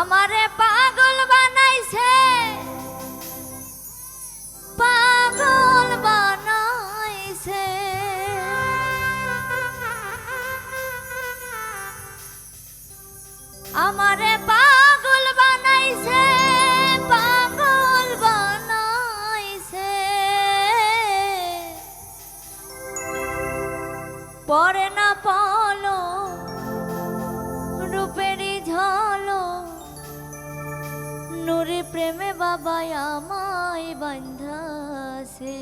আমারে পাগল বানাইছে। পাগল বানাইছে। আমারে পাগল বানাইছে পাগল বানাইছে। পরে প্রেমে বাবা আমায় বান্ধাছে